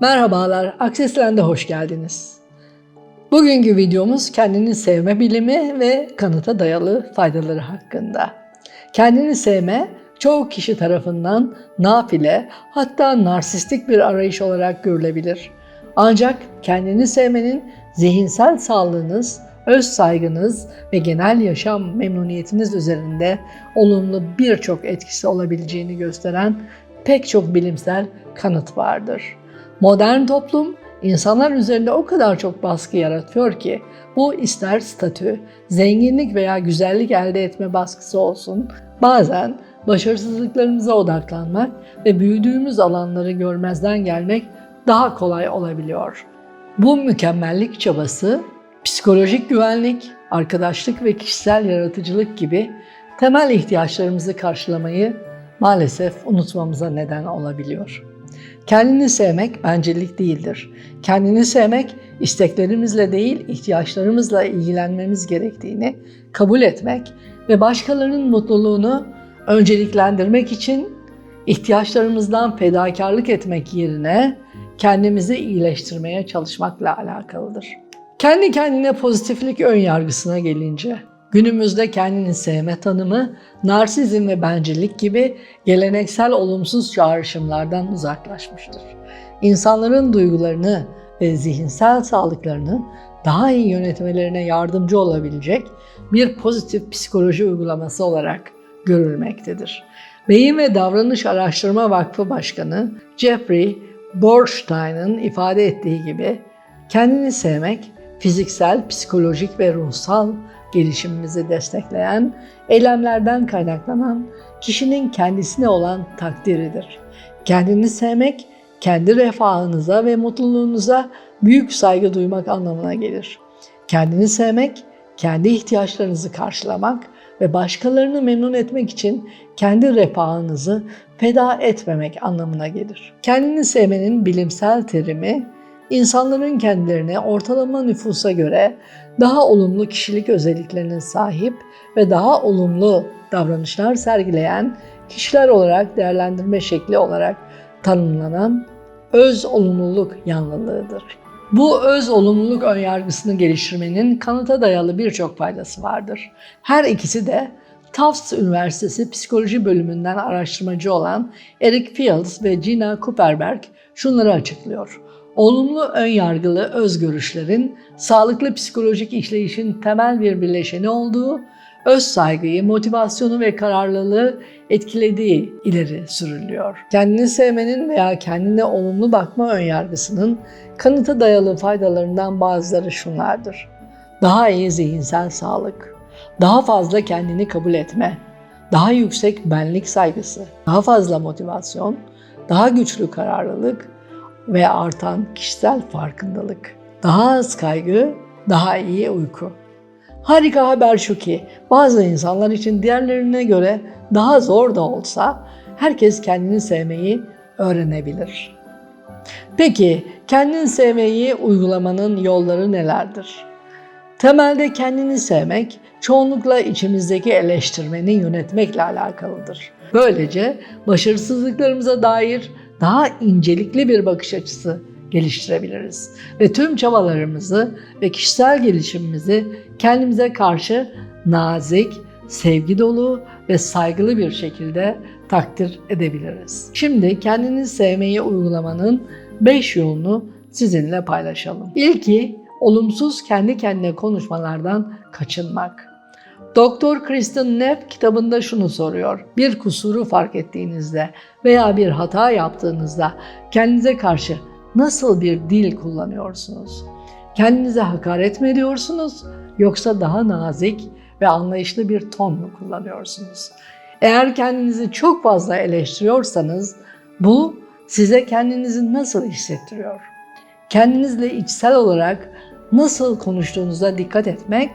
Merhabalar, Akseslen'de hoş geldiniz. Bugünkü videomuz kendini sevme bilimi ve kanıta dayalı faydaları hakkında. Kendini sevme, çoğu kişi tarafından nafile hatta narsistik bir arayış olarak görülebilir. Ancak kendini sevmenin zihinsel sağlığınız, öz saygınız ve genel yaşam memnuniyetiniz üzerinde olumlu birçok etkisi olabileceğini gösteren pek çok bilimsel kanıt vardır. Modern toplum insanlar üzerinde o kadar çok baskı yaratıyor ki bu ister statü, zenginlik veya güzellik elde etme baskısı olsun, bazen başarısızlıklarımıza odaklanmak ve büyüdüğümüz alanları görmezden gelmek daha kolay olabiliyor. Bu mükemmellik çabası psikolojik güvenlik, arkadaşlık ve kişisel yaratıcılık gibi temel ihtiyaçlarımızı karşılamayı maalesef unutmamıza neden olabiliyor. Kendini sevmek bencillik değildir. Kendini sevmek isteklerimizle değil ihtiyaçlarımızla ilgilenmemiz gerektiğini kabul etmek ve başkalarının mutluluğunu önceliklendirmek için ihtiyaçlarımızdan fedakarlık etmek yerine kendimizi iyileştirmeye çalışmakla alakalıdır. Kendi kendine pozitiflik ön yargısına gelince, günümüzde kendini sevme tanımı, narsizm ve bencillik gibi geleneksel olumsuz çağrışımlardan uzaklaşmıştır. İnsanların duygularını ve zihinsel sağlıklarını daha iyi yönetmelerine yardımcı olabilecek bir pozitif psikoloji uygulaması olarak görülmektedir. Beyin ve Davranış Araştırma Vakfı Başkanı Jeffrey Borstein'ın ifade ettiği gibi kendini sevmek fiziksel, psikolojik ve ruhsal gelişimimizi destekleyen, eylemlerden kaynaklanan kişinin kendisine olan takdiridir. Kendini sevmek, kendi refahınıza ve mutluluğunuza büyük saygı duymak anlamına gelir. Kendini sevmek, kendi ihtiyaçlarınızı karşılamak ve başkalarını memnun etmek için kendi refahınızı feda etmemek anlamına gelir. Kendini sevmenin bilimsel terimi insanların kendilerine ortalama nüfusa göre daha olumlu kişilik özelliklerine sahip ve daha olumlu davranışlar sergileyen kişiler olarak değerlendirme şekli olarak tanımlanan öz olumluluk yanlılığıdır. Bu öz olumluluk önyargısını geliştirmenin kanıta dayalı birçok faydası vardır. Her ikisi de Tufts Üniversitesi Psikoloji Bölümünden araştırmacı olan Eric Fields ve Gina Kuperberg şunları açıklıyor. Olumlu ön yargılı özgörüşlerin sağlıklı psikolojik işleyişin temel bir bileşeni olduğu, öz saygıyı, motivasyonu ve kararlılığı etkilediği ileri sürülüyor. Kendini sevmenin veya kendine olumlu bakma ön yargısının kanıta dayalı faydalarından bazıları şunlardır. Daha iyi zihinsel sağlık, daha fazla kendini kabul etme, daha yüksek benlik saygısı, daha fazla motivasyon, daha güçlü kararlılık, ve artan kişisel farkındalık. Daha az kaygı, daha iyi uyku. Harika haber şu ki bazı insanlar için diğerlerine göre daha zor da olsa herkes kendini sevmeyi öğrenebilir. Peki kendini sevmeyi uygulamanın yolları nelerdir? Temelde kendini sevmek çoğunlukla içimizdeki eleştirmeni yönetmekle alakalıdır. Böylece başarısızlıklarımıza dair daha incelikli bir bakış açısı geliştirebiliriz. Ve tüm çabalarımızı ve kişisel gelişimimizi kendimize karşı nazik, sevgi dolu ve saygılı bir şekilde takdir edebiliriz. Şimdi kendini sevmeyi uygulamanın 5 yolunu sizinle paylaşalım. İlki olumsuz kendi kendine konuşmalardan kaçınmak. Doktor Kristen Neff kitabında şunu soruyor. Bir kusuru fark ettiğinizde veya bir hata yaptığınızda kendinize karşı nasıl bir dil kullanıyorsunuz? Kendinize hakaret mi ediyorsunuz yoksa daha nazik ve anlayışlı bir ton mu kullanıyorsunuz? Eğer kendinizi çok fazla eleştiriyorsanız bu size kendinizi nasıl hissettiriyor? Kendinizle içsel olarak nasıl konuştuğunuza dikkat etmek,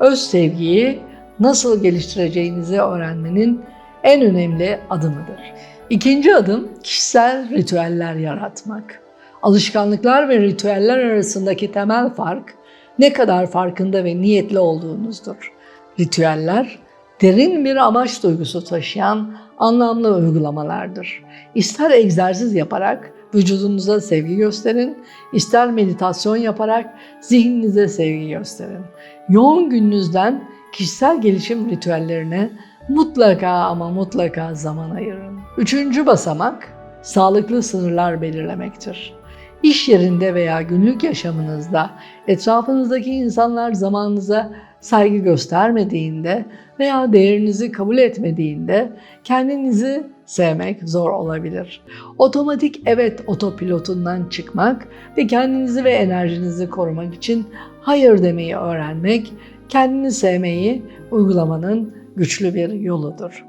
öz sevgiyi nasıl geliştireceğinizi öğrenmenin en önemli adımıdır. İkinci adım kişisel ritüeller yaratmak. Alışkanlıklar ve ritüeller arasındaki temel fark ne kadar farkında ve niyetli olduğunuzdur. Ritüeller derin bir amaç duygusu taşıyan anlamlı uygulamalardır. İster egzersiz yaparak vücudunuza sevgi gösterin, ister meditasyon yaparak zihninize sevgi gösterin. Yoğun gününüzden kişisel gelişim ritüellerine mutlaka ama mutlaka zaman ayırın. Üçüncü basamak sağlıklı sınırlar belirlemektir. İş yerinde veya günlük yaşamınızda etrafınızdaki insanlar zamanınıza saygı göstermediğinde veya değerinizi kabul etmediğinde kendinizi sevmek zor olabilir. Otomatik evet otopilotundan çıkmak ve kendinizi ve enerjinizi korumak için hayır demeyi öğrenmek, kendini sevmeyi uygulamanın güçlü bir yoludur.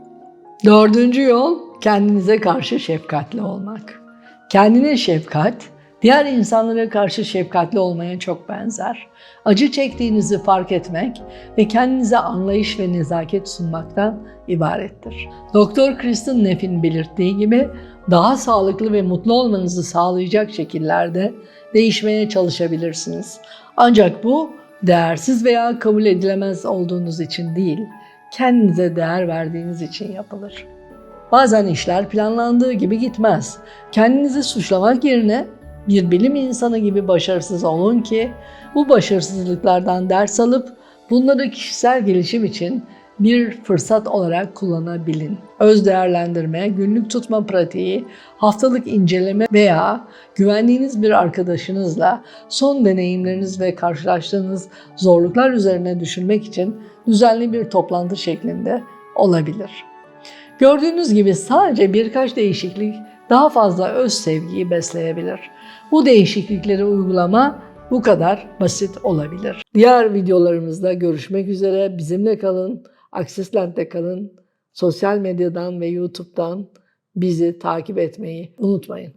Dördüncü yol kendinize karşı şefkatli olmak. Kendine şefkat, diğer insanlara karşı şefkatli olmaya çok benzer. Acı çektiğinizi fark etmek ve kendinize anlayış ve nezaket sunmaktan ibarettir. Doktor Kristen Neff'in belirttiği gibi daha sağlıklı ve mutlu olmanızı sağlayacak şekillerde değişmeye çalışabilirsiniz. Ancak bu değersiz veya kabul edilemez olduğunuz için değil, kendinize değer verdiğiniz için yapılır. Bazen işler planlandığı gibi gitmez. Kendinizi suçlamak yerine bir bilim insanı gibi başarısız olun ki bu başarısızlıklardan ders alıp bunları kişisel gelişim için bir fırsat olarak kullanabilin. Öz değerlendirme, günlük tutma pratiği, haftalık inceleme veya güvendiğiniz bir arkadaşınızla son deneyimleriniz ve karşılaştığınız zorluklar üzerine düşünmek için düzenli bir toplantı şeklinde olabilir. Gördüğünüz gibi sadece birkaç değişiklik daha fazla öz sevgiyi besleyebilir. Bu değişiklikleri uygulama bu kadar basit olabilir. Diğer videolarımızda görüşmek üzere. Bizimle kalın. Aksisland'de kalın. Sosyal medyadan ve YouTube'dan bizi takip etmeyi unutmayın.